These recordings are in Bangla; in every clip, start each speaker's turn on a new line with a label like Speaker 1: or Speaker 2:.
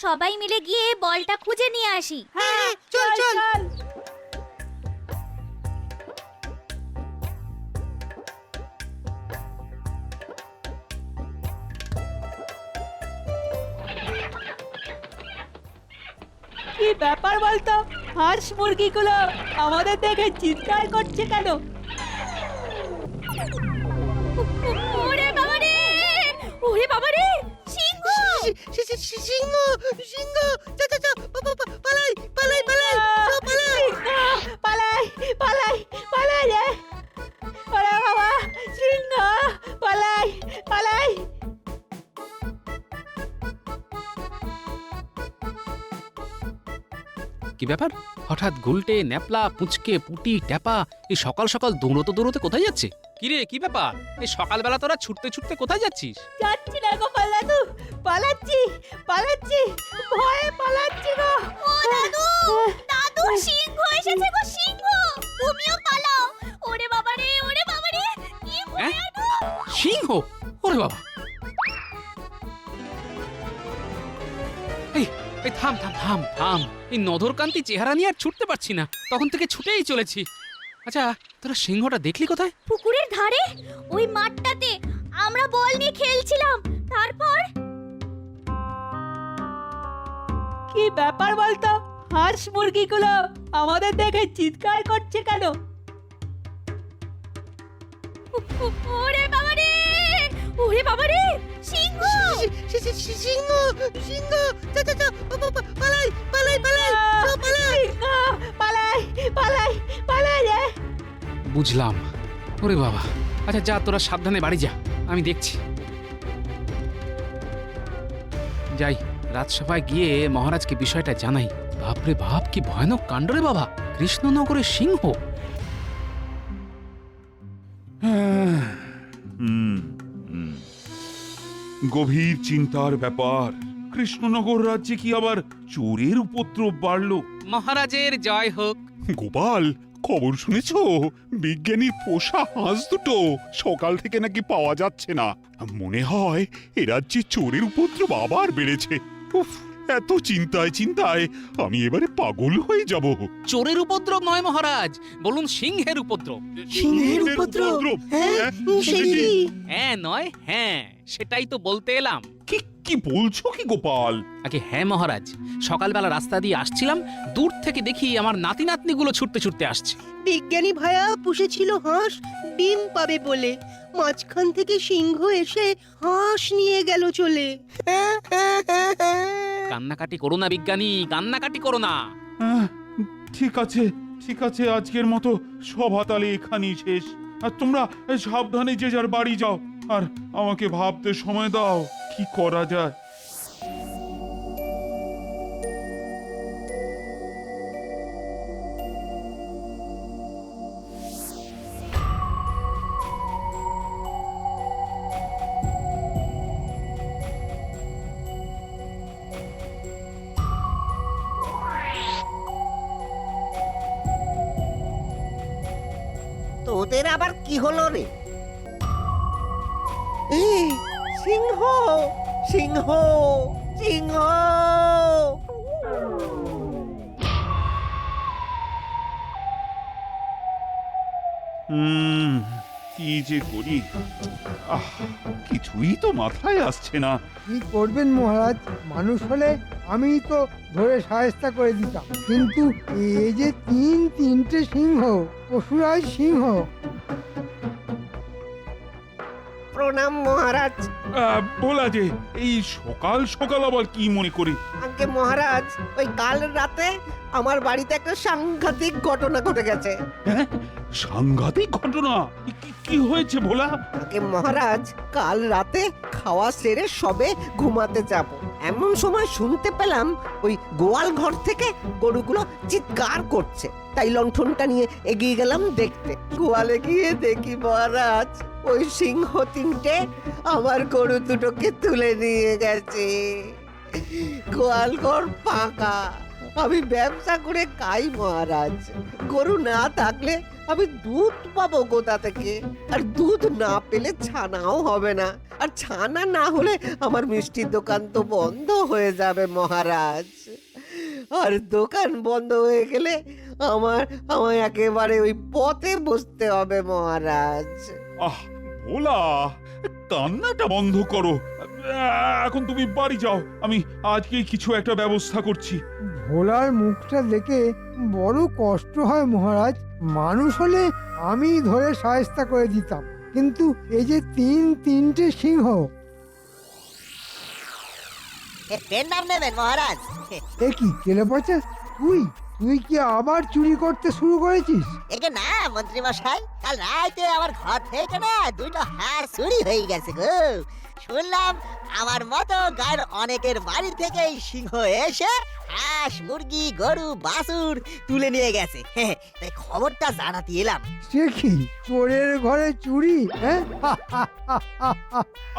Speaker 1: সবাই মিলে গিয়ে বলটা খুঁজে নিয়ে আসি।
Speaker 2: হ্যাঁ চল চল
Speaker 3: কি ব্যাপার বলতো? হাঁস মুরগিগুলো আমাদের দেখে চিৎকার করছে কেন?
Speaker 1: ওরে বাবা রে ওরে বাবা রে সিংহ
Speaker 2: সি- সি- সি- সিংহ সিংহ। চা চা চা পা- পা- পা- পালাই পালাই পালাই। পালাই।
Speaker 3: পালাই পালাই পালাই রে। ওরে বাবা সিংহ পালাই পালাই।
Speaker 4: কি ব্যাপার? হঠাৎ গুলটে ন্যাপলা পুচকে পুটি ট্যাপা এই সকাল সকাল দৌড়তে দৌড়তে কোথায় যাচ্ছে? কি রে কি ব্যাপার? এই সকালবেলা তোরা ছুটতে ছুটতে কোথায় যাচ্ছিস?
Speaker 3: যাচ্ছি না গো পালাদু পালাচ্ছি পালাচ্ছি ভয়ে পালাচ্ছি গো।
Speaker 1: ও দাদু দাদু সিংহ এসেছে গো সিংহ। তুমিও পালাও। ওরে বাবা রে ওরে বাবা রে কি
Speaker 4: হ্যাঁ?
Speaker 1: ভয়ানক।
Speaker 4: সিংহ? ওরে বাবা। থাম থাম থাম থাম। এই নধরকান্তি চেহারা নিয়ে আর ছুটতে পারছি না। তখন থেকে ছুটেই চলেছি। আচ্ছা তোরা সিংহটা দেখলি কোথায়?
Speaker 1: পুকুরের ধারে? ওই মাঠটাতে আমরা বল নিয়ে খেলছিলাম। তারপর?
Speaker 3: কি ব্যাপার বলতো? হাঁস মুরগিগুলো আমাদের দেখে চিৎকার করছে কেন?
Speaker 1: ওরে বাবা রে! ওরে বাবা রে! সিংহ!
Speaker 2: সি- সি- সি- সিংহ! সিংহ!
Speaker 4: বুঝলাম। ওরে বাবা। আচ্ছা যা তোরা সাবধানে বাড়ি যা। আমি দেখছি। যাই রাজসভায় গিয়ে মহারাজকে বিষয়টা জানাই। বাপরে বাপ কি ভয়ানক কাণ্ড রে বাবা। কৃষ্ণনগরের সিংহ।
Speaker 5: হুম, হুম। গভীর চিন্তার ব্যাপার। কৃষ্ণনগর রাজ্যে কি আবার চোরের উপদ্রব বাড়লো?
Speaker 4: মহারাজের জয় হোক।
Speaker 5: গোপাল খবর শুনেছ? বিজ্ঞানীর পোষা হাঁস দুটো সকাল থেকে নাকি পাওয়া যাচ্ছে না। মনে হয় এ রাজ্যে চোরের উপদ্রব আবার বেড়েছে। উফ এত চিন্তায় চিন্তায় আমি এবারে পাগল হয়ে যাব।
Speaker 4: চোরের উপদ্রব নয় মহারাজ বলুন সিংহের উপদ্রব।
Speaker 2: সিংহের উপদ্রব? হ্যাঁ
Speaker 4: হ্যাঁ নয় হ্যাঁ। সেটাই তো বলতে এলাম।
Speaker 5: কি কি বলছো কি গোপাল?
Speaker 4: আগে হ্যাঁ মহারাজ সকালবেলা রাস্তা দিয়ে আসছিলাম দূর থেকে দেখি আমার নাতি নাতনিগুলো ছুটতে ছুটতে আসছে।
Speaker 2: বিজ্ঞানী ভাইয়া পুষেছিল হাঁস ডিম পাবে বলে। মাঝখান থেকে সিংহ এসে হাঁস নিয়ে গেল চলে।
Speaker 4: কান্নাকাটি করো না বিজ্ঞানী কান্নাকাটি করো না।
Speaker 5: আহ, ঠিক আছে ঠিক আছে আজকের মতো সভা তালে এখানেই শেষ। আর তোমরা সাবধানে যে যার বাড়ি যাও। আর আমাকে ভাবতে সময় দাও কি করা যায়?
Speaker 2: তোদের আবার কি হলো রে? সিংহ সিংহ
Speaker 5: হুম কি যে করি আহ কিছুই তো মাথায় আসছে না
Speaker 6: কি করবেন মহারাজ মানুষ হলে আমি তো ধরে সাহেস্তা করে দিতাম। কিন্তু এই যে তিন তিনটে সিংহ পশুরাজ সিংহ
Speaker 2: প্রণাম মহারাজ।
Speaker 5: আহ, বলা যে এই সকাল সকাল আবার কি মনে করি?
Speaker 2: আগে মহারাজ ওই কাল রাতে আমার বাড়িতে একটা সাংঘাতিক ঘটনা ঘটে গেছে।
Speaker 5: হ্যাঁ? সাংঘাতিক ঘটনা? কি- কি হয়েছে ভোলা?
Speaker 2: আগে মহারাজ কাল রাতে খাওয়া সেরে সবে ঘুমাতে যাব। এমন সময় শুনতে পেলাম ওই গোয়াল ঘর থেকে গরুগুলো চিৎকার করছে। তাই লণ্ঠনটা নিয়ে এগিয়ে গেলাম দেখতে। গোয়ালে গিয়ে দেখি মহারাজ, ওই সিংহ তিনটে আমার গরু দুটোকে তুলে নিয়ে গেছে। গোয়াল ঘর ফাঁকা, আমি ব্যবসা করে খাই মহারাজ। গরু না থাকলে আমি দুধ পাবো কোথা থেকে। আর দুধ না পেলে ছানাও হবে না। আর ছানা না হলে আমার মিষ্টির দোকান তো বন্ধ হয়ে যাবে মহারাজ। আর দোকান বন্ধ হয়ে গেলে আমার আমার একেবারে ওই পথে বসতে হবে মহারাজ।
Speaker 5: আহ ভোলা কান্নাটা বন্ধ করো। এখন তুমি বাড়ি যাও। আমি আজকেই কিছু একটা ব্যবস্থা করছি।
Speaker 6: ভোলার মুখটা দেখে বড় কষ্ট হয় মহারাজ। মানুষ হলে আমি ধরে সায়স্তা করে দিতাম। কিন্তু এই যে তিন তিনটে সিংহ।
Speaker 7: পেন নাম নেবেন মহারাজ।
Speaker 6: এ কি কেলে পচা? তুই তুই কি আবার চুরি করতে শুরু করেছিস?
Speaker 7: একে না মন্ত্রী মশাই কাল রাতে আমার ঘর থেকে না দুইটা হাড় চুরি হয়ে গেছে গো। শুনলাম আমার মতো গায়ের অনেকের বাড়ি থেকে এই সিংহ এসে হাঁস মুরগি গরু বাছুর তুলে নিয়ে গেছে। তাই খবরটা জানাতে এলাম।
Speaker 6: সে কি? চোরের ঘরে চুরি হ্যাঁ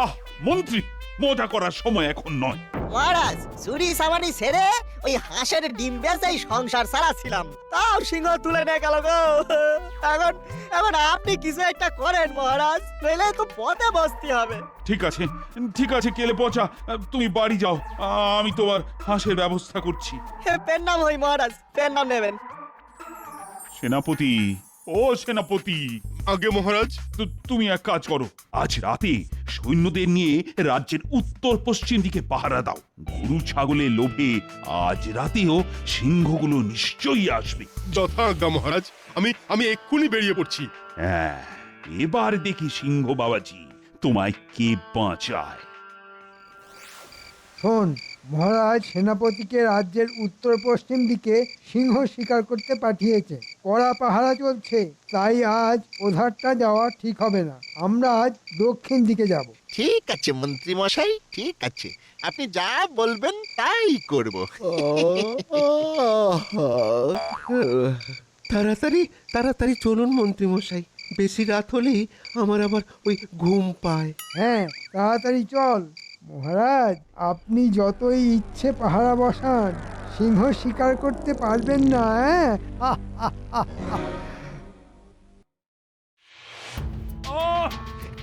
Speaker 5: আহ মন্ত্রী মজা করার সময় এখন নয়।
Speaker 7: মহারাজ চুরি সামানি ছেড়ে ওই হাঁসের ডিম বেচেই সংসার চালাচ্ছিলাম। তাও সিংহ তুলে নিয়ে গেল গো। এখন এখন আপনি কিছু একটা করেন মহারাজ নইলে তো পথে বসতে হবে।
Speaker 5: ঠিক আছে ঠিক আছে কেলে পচা তুমি বাড়ি যাও। আমি তোমার হাঁসের ব্যবস্থা করছি।
Speaker 7: পেন নাম হই মহারাজ পেন নাম নেবেন।
Speaker 5: সেনাপতি ও সেনাপতি।
Speaker 8: আগে মহারাজ।
Speaker 5: তু- তুমি এক কাজ করো। আজ রাতে সৈন্যদের নিয়ে রাজ্যের উত্তর পশ্চিম দিকে পাহারা দাও। গরু ছাগলের লোভে আজ রাতেও সিংহগুলো নিশ্চয়ই আসবে।
Speaker 8: যথা আজ্ঞা মহারাজ আমি আমি এক্ষুনি বেরিয়ে পড়ছি।
Speaker 5: হ্যাঁ এবার দেখি সিংহ বাবাজি তোমায় কে বাঁচায়।
Speaker 6: শোন মহারাজ সেনাপতিকে রাজ্যের উত্তর পশ্চিম দিকে সিংহ শিকার করতে পাঠিয়েছে। কড়া পাহারা চলছে। তাই আজ ওধারটা যাওয়া ঠিক হবে না। আমরা আজ দক্ষিণ দিকে যাব।
Speaker 8: ঠিক আছে মন্ত্রী মশাই ঠিক আছে। আপনি যা বলবেন তাই করব।
Speaker 9: তাড়াতাড়ি তাড়াতাড়ি চলুন মন্ত্রী মশাই বেশি রাত হলেই আমার আবার ওই ঘুম পায়।
Speaker 6: হ্যাঁ তাড়াতাড়ি চল। মহারাজ আপনি যতই ইচ্ছে পাহারা বসান সিংহ শিকার করতে পারবেন না হ্যাঁ?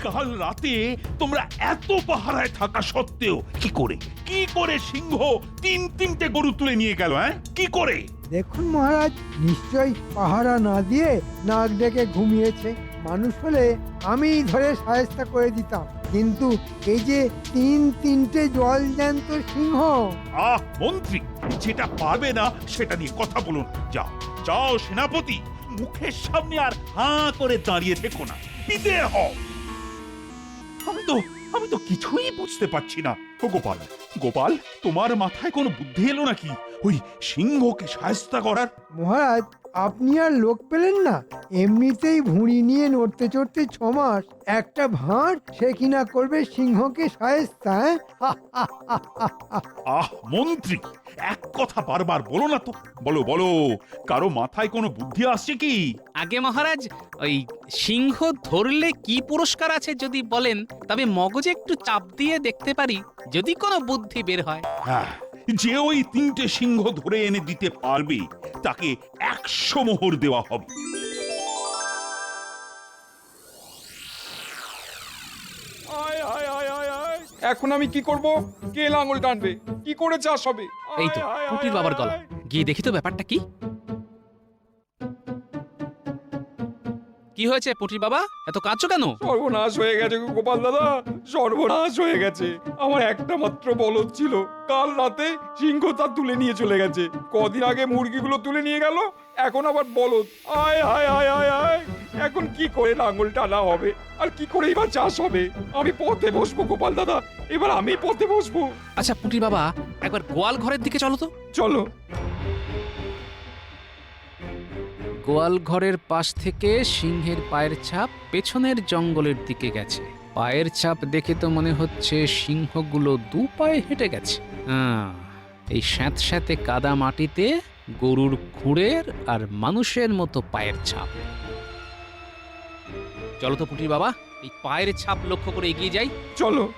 Speaker 5: কাল রাতে তোমরা এত পাহারায় থাকা সত্ত্বেও কি করে? কি করে সিংহ তিন তিনটে গরু তুলে নিয়ে গেল হ্যাঁ? কি করে?
Speaker 6: দেখুন মহারাজ নিশ্চয় পাহারা না দিয়ে নাক ডেকে ঘুমিয়েছে। মানুষ হলে আমি ধরে সাহেস্তা করে দিতাম। কিন্তু এই যে তিন তিনটে জল জ্যান্ত সিংহ।
Speaker 5: আহ মন্ত্রী যেটা পারবে না সেটা নিয়ে কথা বলুন। যাও যাও সেনাপতি মুখের সামনে আর হাঁ করে দাঁড়িয়ে থেকো না। পিতে হও। আমি তো আমি তো কিছুই বুঝতে পারছি না। ও গোপাল গোপাল তোমার মাথায় কোনো বুদ্ধি এলো নাকি? ওই সিংহকে সায়স্তা করার?
Speaker 6: মহারাজ আপনি আর লোক পেলেন না। এমনিতেই ভুঁড়ি নিয়ে নড়তে চড়তে ছমাস একটা ভাঁড় সে কিনা করবে সিংহকে হ্যাঁ?
Speaker 5: আহ মন্ত্রী এক কথা বারবার বলো না তো। বলো বলো কারও মাথায় কোনো বুদ্ধি আসছে কি?
Speaker 4: আগে মহারাজ ওই সিংহ ধরলে কি পুরস্কার আছে যদি বলেন তবে মগজে একটু চাপ দিয়ে দেখতে পারি যদি কোনো বুদ্ধি বের হয়।
Speaker 5: হ্যাঁ যে ওই তিনটে সিংহ ধরে এনে দিতে পারবে তাকে একশো মোহর দেওয়া হবে।
Speaker 10: আয় আয় আয় আয় আয়। এখন আমি কি করব? কে লাঙল টানবে? কি করে চাষ হবে?
Speaker 4: এই তো
Speaker 10: আয়, আয়,
Speaker 4: বাবার গলা।
Speaker 10: আয়।
Speaker 4: গিয়ে দেখি তো ব্যাপারটা কি। কি হয়েছে পুটির বাবা? এত কাঁদছো কেন?
Speaker 10: সর্বনাশ হয়ে গেছে গোপাল দাদা সর্বনাশ হয়ে গেছে। আমার একটা মাত্র বলদ ছিল। কাল রাতে সিংহ তা তুলে নিয়ে চলে গেছে। কদিন আগে মুরগিগুলো তুলে নিয়ে গেল এখন আবার বলদ। আয় আয় আয় আয় আয়। এখন কি করে লাঙল টানা হবে? আর কি করে এবার চাষ হবে? আমি পথে বসবো গোপাল দাদা এবার আমি পথে বসবো।
Speaker 4: আচ্ছা পুটির বাবা একবার গোয়াল ঘরের দিকে চলো তো।
Speaker 10: চলো।
Speaker 4: গোয়াল ঘরের পাশ থেকে সিংহের পায়ের ছাপ পেছনের জঙ্গলের দিকে গেছে। পায়ের ছাপ দেখে তো মনে হচ্ছে সিংহগুলো দু পায়ে হেঁটে গেছে। আহ, এই স্যাঁতস্যাঁতে কাদা মাটিতে গরুর খুঁড়ের আর মানুষের মতো পায়ের ছাপ। চলো তো পুটির বাবা এই পায়ের ছাপ লক্ষ্য করে এগিয়ে যাই।
Speaker 10: চলো।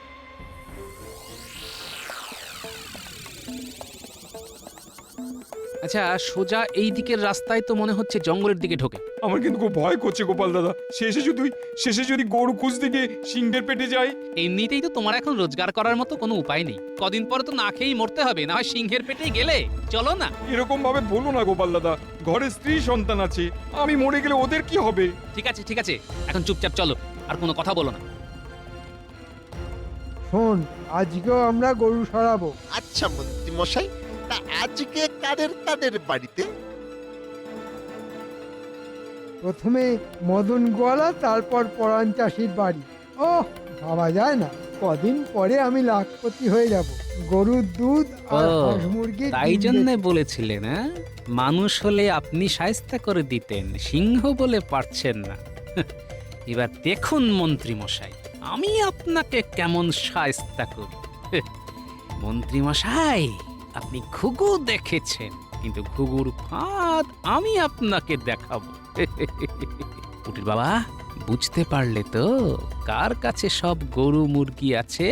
Speaker 4: আচ্ছা সোজা এই দিকের রাস্তায় তো মনে হচ্ছে জঙ্গলের দিকে ঢোকে।
Speaker 10: আমার কিন্তু খুব ভয় করছে গোপাল দাদা। শেষে যদি শেষে যদি গরু খুঁজতে গিয়ে সিংহের পেটে যাই
Speaker 4: এমনিতেই তো তোমার এখন রোজগার করার মতো কোনো উপায় নেই। কদিন পরে তো না খেয়েই মরতে হবে না হয় সিংহের পেটে গেলে। চলো না।
Speaker 10: এরকম ভাবে বলো না গোপাল দাদা। ঘরে স্ত্রী সন্তান আছে আমি মরে গেলে ওদের কি হবে?
Speaker 4: ঠিক আছে ঠিক আছে। এখন চুপচাপ চলো আর কোনো কথা বলো না।
Speaker 6: শোন আজকেও আমরা গরু সরাবো।
Speaker 8: আচ্ছা মন্ত্রী মশাই আজকে কাদের কাদের বাড়িতে?
Speaker 6: প্রথমে মদন গোয়ালা তারপর পরাণ চাষির বাড়ি। ও ভাবা যায় না। কদিন পরে আমি লাখপতি হয়ে যাব। গরুর দুধ আর
Speaker 4: ও,
Speaker 6: হাঁস মুরগির
Speaker 4: তাই জন্য বলেছিলেন হ্যাঁ? মানুষ হলে আপনি সায়স্তা করে দিতেন সিংহ বলে পারছেন না। এবার দেখুন মন্ত্রী মশাই আমি আপনাকে কেমন সায়স্তা করি। মন্ত্রী মশাই! আপনি ঘুঘু দেখেছেন, কিন্তু ঘুঘুর ফাঁদ আমি আপনাকে দেখাবো। পুটির বাবা, বুঝতে পারলে তো, কার কাছে সব গরু মুরগি আছে,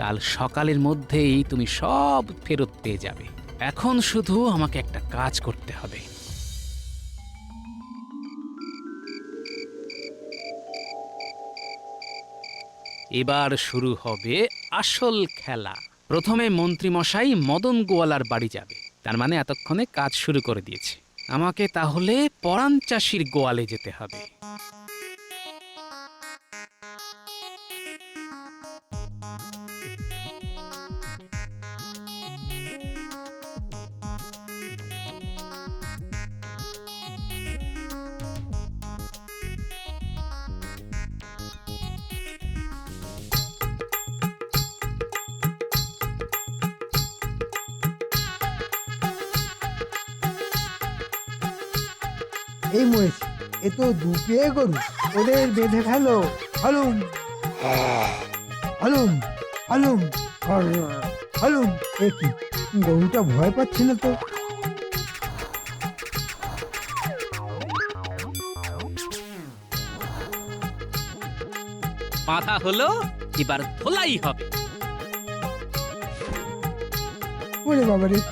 Speaker 4: কাল সকালের মধ্যেই তুমি সব ফেরত পেয়ে যাবে। এখন শুধু আমাকে একটা কাজ করতে হবে। এবার শুরু হবে আসল খেলা। প্রথমে মন্ত্রীমশাই মদন গোয়ালার বাড়ি যাবে। তার মানে এতক্ষণে কাজ শুরু করে দিয়েছে। আমাকে তাহলে পরাণ চাষির গোয়ালে যেতে হবে।
Speaker 6: এই মরেছে এ তো দুপিয়ে গরু ওদের বেঁধে ফেলো। হলুম। হলুম হলুম। হলুম এ কি? গরুটা ভয় পাচ্ছে না তো?
Speaker 4: বাঁধা হলো এবার ধোলাই হবে।
Speaker 6: ওরে বাবা রে আ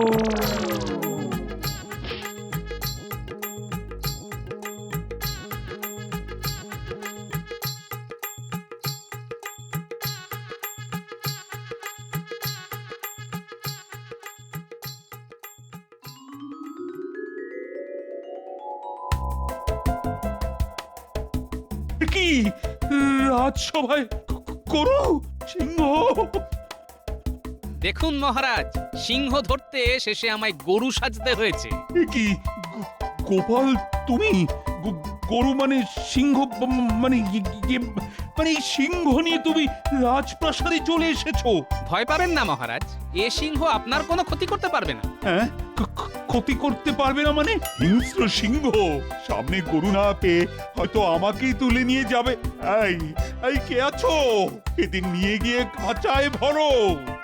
Speaker 5: রাজসভায় করু সিংহ।
Speaker 4: দেখুন মহারাজ সিংহ ধরতে শেষে আমায় গরু সাজতে হয়েছে।
Speaker 5: এ কি গো- গোপাল তুমি? গো- গরু মানে সিংহ ব- মানে ই- ই- মানে এই সিংহ নিয়ে তুমি রাজপ্রাসাদে চলে এসেছ।
Speaker 4: ভয় পাবেন না মহারাজ এ সিংহ আপনার কোনো ক্ষতি করতে পারবে না।
Speaker 5: হ্যাঁ? ক্ষতি করতে পারবে না মানে? হিংস্র সিংহ। সামনে গরু না পেয়ে হয়তো আমাকেই তুলে নিয়ে যাবে। এই এই কে আছো? এদিন নিয়ে গিয়ে খাঁচায় ভরো।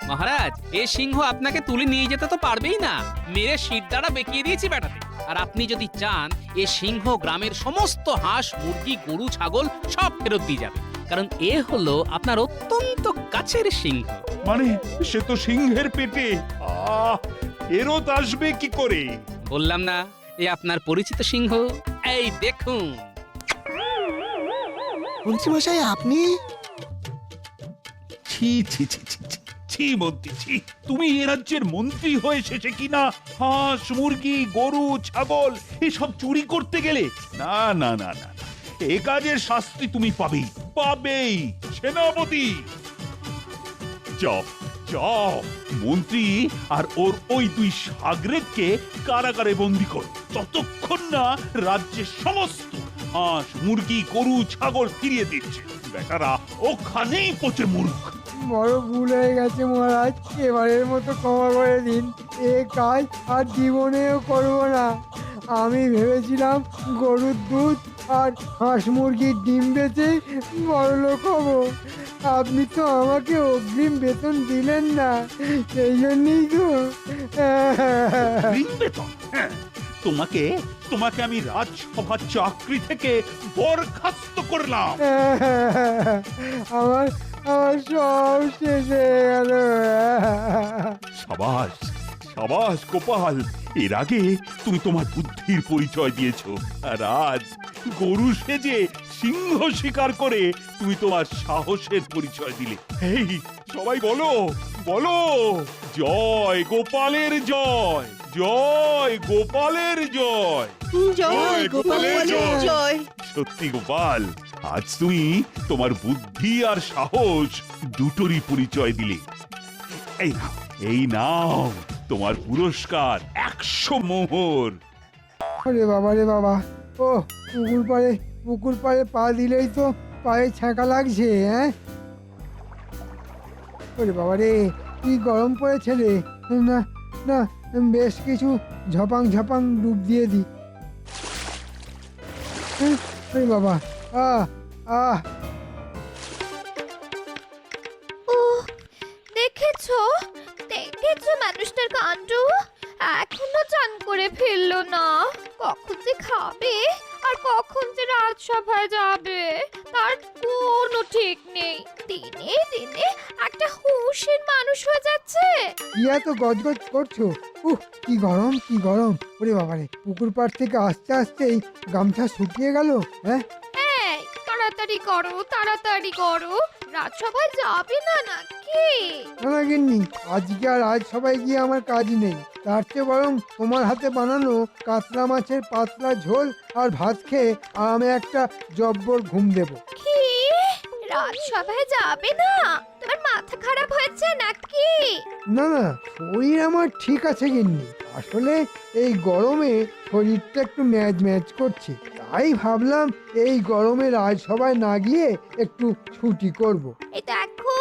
Speaker 4: মহারাজ এ সিংহ আপনাকে তুলে নিয়ে যেতে তো পারবেই না। মেরে শির দ্বারা বেঁকিয়ে দিয়েছি বেটাতে আর আপনি যদি চান এ সিংহ গ্রামের সমস্ত হাঁস মুরগি গরু ছাগল সব ফেরত দিয়ে যাবে। কারণ এ হলো আপনার অত্যন্ত কাছের সিংহ।
Speaker 5: মানে সে তো সিংহের পেটে। আহ! ফেরত আসবে কি করে?
Speaker 4: বললাম না এ আপনার পরিচিত সিংহ। এই দেখুন।
Speaker 8: মন্ত্রী মশাই আপনি?
Speaker 5: ছি ছি ছি ছি ছি, ছি মন্ত্রী ছি। তুমি এ রাজ্যের মন্ত্রী হয়ে শেষে কিনা হাঁস মুরগি গরু ছাগল এসব চুরি করতে গেলে? না না না না না। এ কাজের শাস্তি তুমি পাবেই পাবেই সেনাপতি। যাও। যাও। মন্ত্রী, আর ওর ওই দুই সাগরেদকে কারাগারে বন্দি কর। ততক্ষণ না রাজ্যের সমস্ত হাঁস, মুরগি, গরু, ছাগল ফিরিয়ে দিচ্ছে। বেটারা ওখানেই পচে মুরুখ
Speaker 6: বড় ভুল হয়ে গেছে মহারাজ। এবারের মতো ক্ষমা করে দিন। এ কাজ আর জীবনেও করব না। আমি ভেবেছিলাম গরুর দুধ আর হাঁস মুরগির ডিম বেচে বড়লোক হব। আপনি তো আমাকে অগ্রিম বেতন দিলেন না সেই জন্যই তো।
Speaker 5: বেতন? হ্যাঁ, তোমাকে তোমাকে আমি রাজসভার চাকরি থেকে বরখাস্ত করলাম।
Speaker 6: আমার আমার সব শেষ হয়ে গেল।
Speaker 5: সাবাস। সাবাস গোপাল এর আগে তুমি তোমার বুদ্ধির পরিচয় দিয়েছ। আর আজ গরু সেজে সিংহ শিকার করে তুমি তোমার সাহসের পরিচয় দিলে। এই সবাই বলো বলো। জয় গোপালের জয় জয় গোপালের জয়। জয় গোপালের জয়। সত্যি গোপাল আজ তুমি তোমার বুদ্ধি আর সাহস দুটোরই পরিচয় দিলে। এই নাও এই নাও। তোমার পুরস্কার একশো মোহর।
Speaker 6: আরে বাবা রে বাবা। ও পুকুর পাড়ে পুকুর পাড়ে পা দিলেই তো পায়ে ছ্যাঁকা লাগছে হ্যাঁ? ওরে বাবা রে কি গরম পড়েছে রে। না না বেশ কিছু ঝপাং ঝপাং ডুব দিয়ে দি। হ্যাঁ, ওরে বাবা আহ আহ। এত গজগজ করছ? উহ কি গরম কি গরম। ওরে বাবা রে পুকুর পাড় থেকে আস্তে আস্তেই গামছা শুকিয়ে গেল হ্যাঁ?
Speaker 1: এই তাড়াতাড়ি করো তাড়াতাড়ি করো। রাজসভায় যাবে না নাকি?
Speaker 6: না গিন্নি আজকে আর আজ সবাই গিয়ে আমার কাজ নেই। তার চেয়ে বরং তোমার হাতে বানানো কাতলা মাছের পাতলা ঝোল আর ভাত খেয়ে আরামে একটা জব্বর ঘুম দেবো।
Speaker 1: কি? রাজসভায় যাবে না? তোমার মাথা খারাপ হয়েছে নাকি?
Speaker 6: না না শরীর আমার ঠিক আছে গিন্নি। আসলে এই গরমে শরীরটা একটু ম্যাজ ম্যাজ করছে। তাই ভাবলাম এই গরমে রাজসভায় না গিয়ে একটু ছুটি করব।
Speaker 1: এই দেখো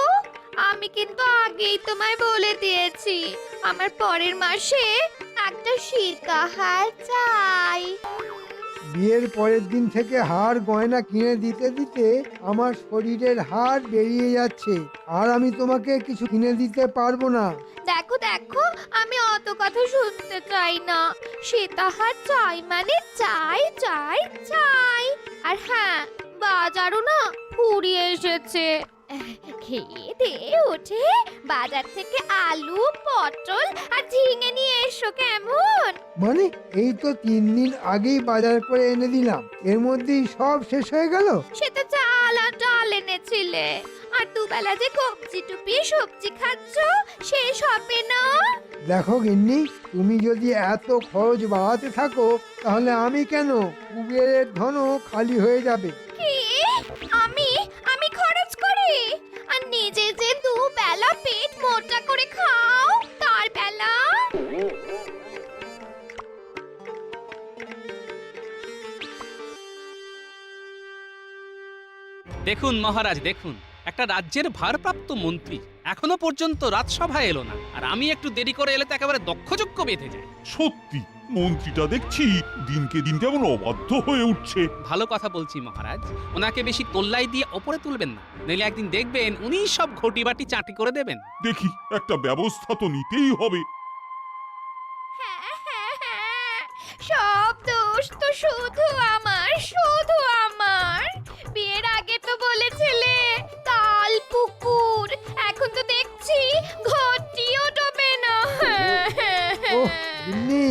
Speaker 1: আমি কিন্তু আগেই তোমায় বলে দিয়েছি আমার পরের মাসে একটা সিরকা হার চাই।
Speaker 6: বিয়ের পরের দিন থেকে হার গয়না কিনে দিতে দিতে আমার শরীরের হাড় বেরিয়ে যাচ্ছে। আর আমি তোমাকে কিছু কিনে দিতে পারব না।
Speaker 1: দেখো দেখো, আমি অত কথা শুনতে চাই না। সীতাহার চাই মানে চাই চাই চাই। আর হ্যাঁ বাজারও না ফুরিয়ে এসেছে। দিয়ে উঠে বাজার থেকে আলু পটল আর ঝিঙে নিয়ে এসো কেমন?
Speaker 6: মানে এই তো তিন দিন আগেই বাজার করে এনে দিলাম। এর মধ্যেই সব শেষ হয়ে গেল?
Speaker 1: সে তো চাল আর ডাল এনেছিলে। আর দুবেলা যে কবজি টুপি সবজি খাচ্ছ শেষ হবে না?
Speaker 6: দেখো গিন্নি তুমি যদি এত খরচ বাড়াতে থাকো তাহলে আমি কেন কুবেরের ধনও খালি হয়ে যাবে?
Speaker 4: দেখুন মহারাজ দেখুন। একটা রাজ্যের ভারপ্রাপ্ত মন্ত্রী এখনও পর্যন্ত রাজসভায় এলো না আর আমি একটু দেরি করে এলে তো একেবারে দক্ষযজ্ঞ বেঁধে যায়।
Speaker 5: সত্যি মন্ত্রীটা দেখছি দিনকে দিন কেমন অবাধ্য হয়ে উঠছে।
Speaker 4: ভালো কথা বলছি মহারাজ ওনাকে বেশি তোল্লাই দিয়ে ওপরে তুলবেন না নইলে একদিন দেখবেন উনি সব ঘটি বাটি চাটি করে দেবেন।
Speaker 5: দেখি একটা ব্যবস্থা তো নিতেই হবে।
Speaker 1: হ্যাঁ হ্যাঁ হ্যাঁ সব দোষ তো শুধু আমার শুধু দেখছি ঘটিও ডোবে না।
Speaker 6: ওহ গিন্নি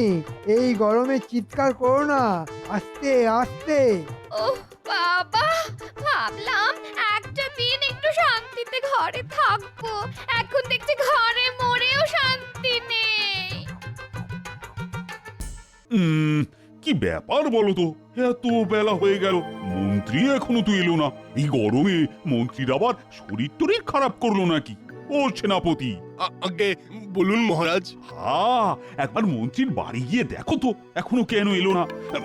Speaker 6: এই গরমে চিৎকার করো না। আস্তে আস্তে।
Speaker 1: ওহ বাবা ভাবলাম একটা দিন একটু শান্তিতে ঘরে থাকব। এখন দেখছি ঘরে মরেও শান্তি নেই।
Speaker 5: উম, কি ব্যাপার বলো তো? এত বেলা হয়ে গেল মন্ত্রী এখনও তো এলো না। এই গরমে মন্ত্রীর আবার শরীর টরীর খারাপ করল নাকি? ও সেনাপতি।
Speaker 8: আগে বলুন মহারাজ।
Speaker 5: হা একবার মন্ত্রীর বাড়ি গিয়ে দেখো তো এখনও কেন এলো না?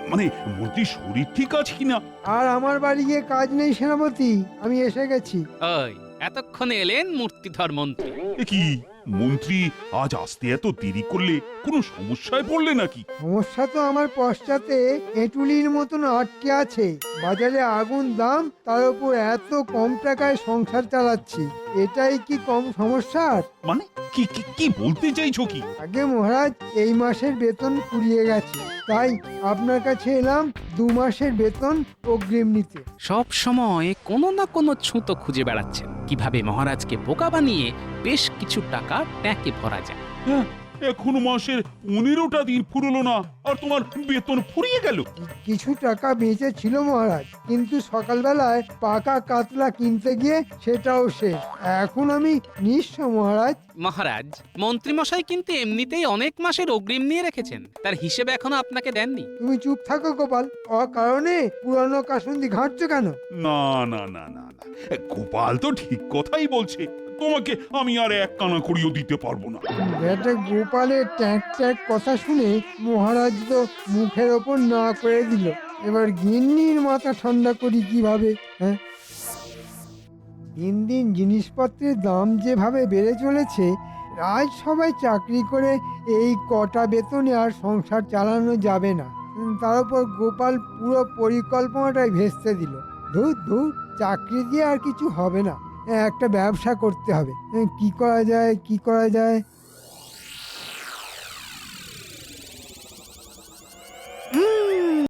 Speaker 5: মানে মন্ত্রীর শরীর ঠিক আছে কিনা?
Speaker 6: আর আমার বাড়ি গিয়ে কাজ নেই সেনাপতি। আমি এসে গেছি।
Speaker 4: ওই এতক্ষণে এলেন মূর্তিধর মন্ত্রী।
Speaker 5: এ কি? মন্ত্রী আজ আসতে এত দেরি করলে কোনো সমস্যায় পড়লে নাকি?
Speaker 6: সমস্যা তো আমার পশ্চাতে এঁটুলির মতন আটকে আছে। বাজারে আগুন দাম তার উপর এত কম টাকায় সংসার চালাচ্ছি। এটাই কি কম সমস্যার?
Speaker 5: মানে কি কি কি বলতে চাইছো কি?
Speaker 6: আগে মহারাজ এই মাসের বেতন কুড়িয়ে গেছে। তাই আপনার কাছে এলাম দু মাসের বেতন অগ্রিম নিতে।
Speaker 4: সব সময় কোনো না কোনো ছুতো খুঁজে বেড়াচ্ছেন কীভাবে মহারাজকে বোকা বানিয়ে বেশ কিছু টাকা ট্যাঁকে ভরা যায়।
Speaker 5: হ্যাঁ এখনও মাসের পনেরোটা দিন ফুরলো না আর তোমার বেতন ফুরিয়ে গেল।
Speaker 6: কিছু টাকা বেঁচে ছিল মহারাজ কিন্তু সকালবেলায় পাকা কাতলা কিনতে গিয়ে সেটাও শেষ। এখন আমি নিঃস্ব মহারাজ।
Speaker 4: মহারাজ মন্ত্রীমশাই কিন্তু এমনিতেই অনেক মাসের অগ্রিম নিয়ে রেখেছেন। তার হিসেবে এখনও আপনাকে দেননি।
Speaker 6: তুমি চুপ থাকো গোপাল। অকারণে পুরানো কাসুন্দি ঘাঁটছো কেন?
Speaker 5: না না না না না। গোপাল তো ঠিক কথাই বলছে। তোমাকে আমি আর এক কানা করিও দিতে পারব না।
Speaker 6: গোপালের ট্যাঁক ট্যাঁক কথা শুনে মহারাজ তো মুখের ওপর না করে দিল। এবার গিন্নির মাথা ঠান্ডা করি কীভাবে হ্যাঁ? দিন দিন জিনিসপত্রের দাম যেভাবে বেড়ে চলেছে রাজ সবাই চাকরি করে এই কটা বেতনে আর সংসার চালানো যাবে না। তার উপর গোপাল পুরো পরিকল্পনাটাই ভেস্তে দিল। ধুর ধুর, চাকরি দিয়ে আর কিছু হবে না। একটা ব্যবসা করতে হবে। কি করা যায় কি করা যায়?